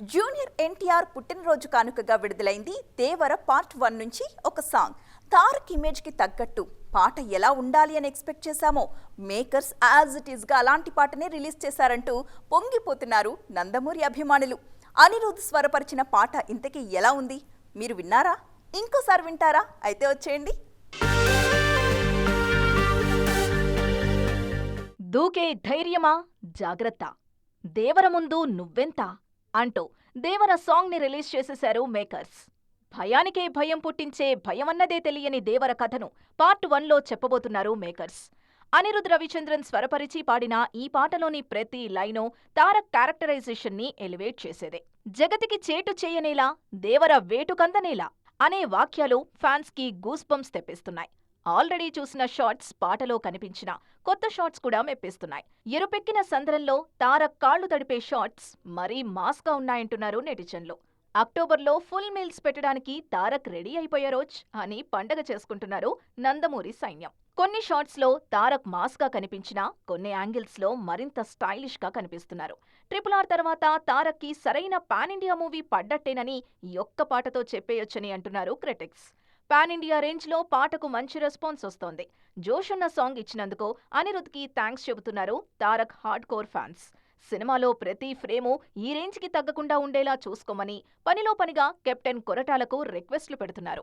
Junior NTR పుట్టినరోజు కానుకగా విడుదలైంది దేవర పార్ట్ వన్ నుంచి ఒక సాంగ్. తారక్ ఇమేజ్కి తగ్గట్టు పాట ఎలా ఉండాలి అని ఎక్స్పెక్ట్ చేశామో మేకర్స్ యాజ్ ఇట్ ఈస్గా అలాంటి పాటనే రిలీజ్ చేశారంటూ పొంగిపోతున్నారు నందమూరి అభిమానులు. అనిరుద్ స్వరపరిచిన పాట ఇంతకీ ఎలా ఉంది? మీరు విన్నారా? ఇంకోసారి వింటారా? అయితే వచ్చేయండి. దూకే ధైర్యమా? జాగ్రత్త. దేవర ముందు నువ్వెంత? అంటూ దేవర సాంగ్ని రిలీజ్ చేసేశారు మేకర్స్. భయానికే భయం పుట్టించే భయమన్నదే తెలియని దేవర కథను పార్ట్ వన్లో చెప్పబోతున్నారు మేకర్స్. అనిరుద్ రవిచంద్రన్ స్వరపరిచి పాడిన ఈ పాటలోని ప్రతి లైను తారక్ క్యారెక్టరైజేషన్ని ఎలివేట్ చేసేదే. జగతికి చేటు చేయనేలా దేవర వేటుకందనేలా అనే వాక్యాలు ఫ్యాన్స్కి గూస్ బంప్స్ తెప్పిస్తున్నాయి. ఆల్రెడీ చూసిన షాట్స్ పాటలో కనిపించిన కొత్త షాట్స్ కూడా మెప్పిస్తున్నాయి. ఎరుపెక్కిన సందరంలో తారక్ కాళ్ళు తడిపే షాట్స్ మరీ మాస్గా ఉన్నాయంటున్నారు నెటిజన్లు. అక్టోబర్లో ఫుల్ మీల్స్ పెట్టడానికి తారక్ రెడీ అయిపోయారోచ్ అని పండగ చేసుకుంటున్నారు నందమూరి సైన్యం. కొన్ని షాట్స్లో తారక్ మాస్గా కనిపించినా కొన్ని యాంగిల్స్లో మరింత స్టైలిష్గా కనిపిస్తున్నారు. ట్రిపుల్ ఆర్ తర్వాత తారక్కి సరైన పాన్ ఇండియా మూవీ పడ్డట్టేనని ఒక్క పాటతో చెప్పేయొచ్చని అంటున్నారు క్రిటిక్స్. పాన్ ఇండియా రేంజ్లో పాటకు మంచి రెస్పాన్స్ వస్తోంది. జోష్ ఉన్న సాంగ్ ఇచ్చినందుకు అనిరుద్కి థ్యాంక్స్ చెబుతున్నారు తారక్ హార్డ్ కోర్ ఫ్యాన్స్. సినిమాలో ప్రతి ఫ్రేము ఈ రేంజ్కి తగ్గకుండా ఉండేలా చూసుకోమని పనిలో పనిగా కెప్టెన్ కొరటాలకు రిక్వెస్ట్లు పెడుతున్నారు.